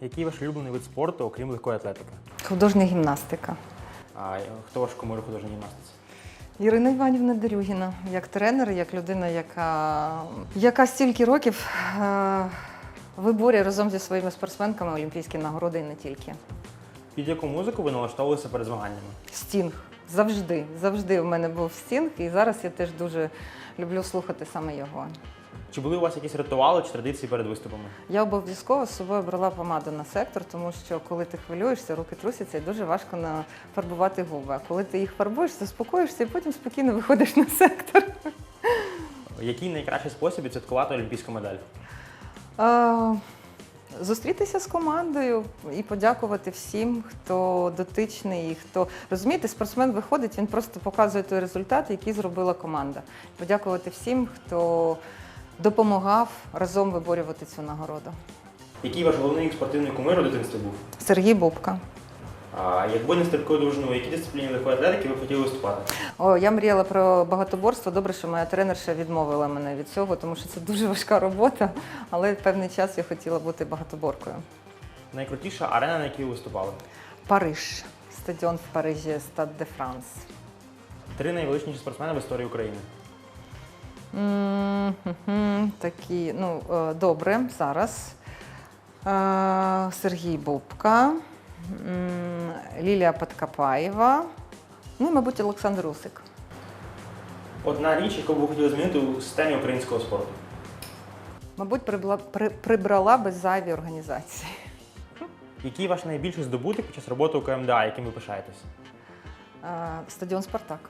Який ваш улюблений вид спорту, окрім легкої атлетики? Художня гімнастика. А хто ваш кумир художній гімнастиці? Ірина Іванівна Дерюгіна, як тренер, як людина, яка, яка стільки років е, виборює разом зі своїми спортсменками олімпійські нагороди і не тільки. Під яку музику ви налаштовувалися перед змаганнями? Стінг. Завжди. Завжди в мене був стінг, і зараз я теж дуже люблю слухати саме його. Чи були у вас якісь ритуали чи традиції перед виступами? Я обов'язково з собою брала помаду на сектор, тому що коли ти хвилюєшся, руки трусяться і дуже важко нафарбувати губи. А коли ти їх фарбуєш, заспокоїшся і потім спокійно виходиш на сектор. Який найкращий спосіб відсвяткувати олімпійську медаль? А, Зустрітися з командою і подякувати всім, хто дотичний і хто розумієте, спортсмен виходить, він просто показує той результат, який зробила команда. Подякувати всім, хто допомагав разом виборювати цю нагороду. Який ваш головний спортивний кумир у дитинстві був? Сергій Бубка. А якби не стрибкою довжиною, які дисципліні легкої атлетики ви б хотіли виступати? О, я мріяла про багатоборство. Добре, що моя тренерша відмовила мене від цього, тому що це дуже важка робота. Але певний час я хотіла бути багатоборкою. Найкрутіша арена, на якій ви виступали? Париж, стадіон в Парижі, Стад де Франс. Три найвеличніші спортсмени в історії України. Такі, ну, е, добре, зараз. Е, Сергій Бубка, Лілія Подкопаєва, ну і, мабуть, Олександр Усик. Одна річ, яку б ви хотіли змінити у системі українського спорту. Мабуть, прибла, при, прибрала би зайві організації. Який ваш найбільший здобуток під час роботи у КМДА, яким ви пишаєтесь? Е, Стадіон Спартак.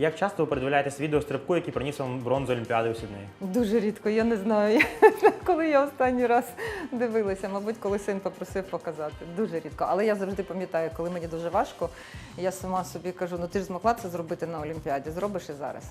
Як часто ви передивляєтесь відео стрибку, який приніс вам бронзу Олімпіади у Сіднеї? Дуже рідко, я не знаю, коли я останній раз дивилася. Мабуть, коли син попросив показати. Дуже рідко. Але я завжди пам'ятаю, коли мені дуже важко, я сама собі кажу: ну ти ж змогла це зробити на Олімпіаді, зробиш і зараз.